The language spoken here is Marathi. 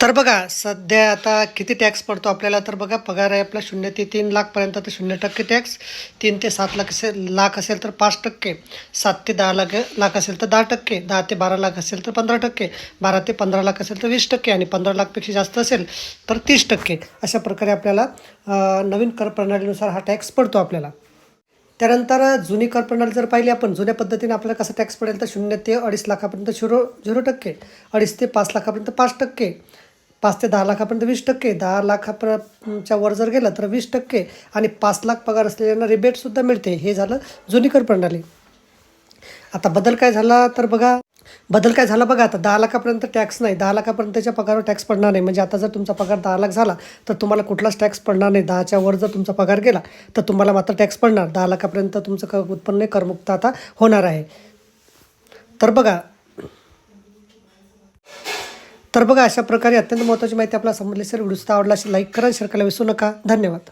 तर बघा सध्या आता किती टॅक्स पडतो आपल्याला? तर बघा पगार आहे आपला शून्य ते तीन लाखपर्यंत तर शून्य टक्के टॅक्स तीन ते सात लाख असेल लाख असेल तर पाच टक्के. सात ते दहा लाख लाख असेल तर दहा टक्के. दहा ते बारा लाख असेल तर पंधरा टक्के. बारा ते पंधरा लाख असेल तर वीस टक्के आणि पंधरा लाखपेक्षा जास्त असेल तर तीस टक्के. अशा प्रकारे आपल्याला नवीन कर प्रणालीनुसार हा टॅक्स पडतो आपल्याला. त्यानंतर जुनी कर प्रणाली जर पाहिली आपण जुन्या पद्धतीने आपल्याला कसा टॅक्स पडेल तर शून्य ते अडीच लाखापर्यंत झिरो झिरो टक्के. अडीच ते पाच लाखापर्यंत पाच टक्के. पाच ते दहा लाखापर्यंत वीस टक्के दहा लाखापर्यंतच्या वर जर गेलं तर वीस टक्के आणि पाच लाख पगार असलेल्यांना रिबेटसुद्धा मिळते. हे झालं जुनी कर प्रणाली. आता बदल काय झाला तर बघा बदल काय झाला बघा आता दहा लाखापर्यंत टॅक्स नाही दहा लाखापर्यंतच्या पगारावर टॅक्स पडणार नाही. म्हणजे आता जर तुमचा पगार दहा लाख झाला तर तुम्हाला कुठलाच टॅक्स पडणार नाही. दहाच्या वर जर तुमचा पगार गेला तर तुम्हाला मात्र टॅक्स पडणार. दहा लाखापर्यंत तुमचं क उत्पन्न करमुक्त आता होणार आहे. तर बघा तर बघा अशा प्रकारे अत्यंत महत्त्वाची माहिती आपल्याला समजली सर व्हिडिओ आवडला असेल लाईक करा शेअर करायला विसरू नका. धन्यवाद.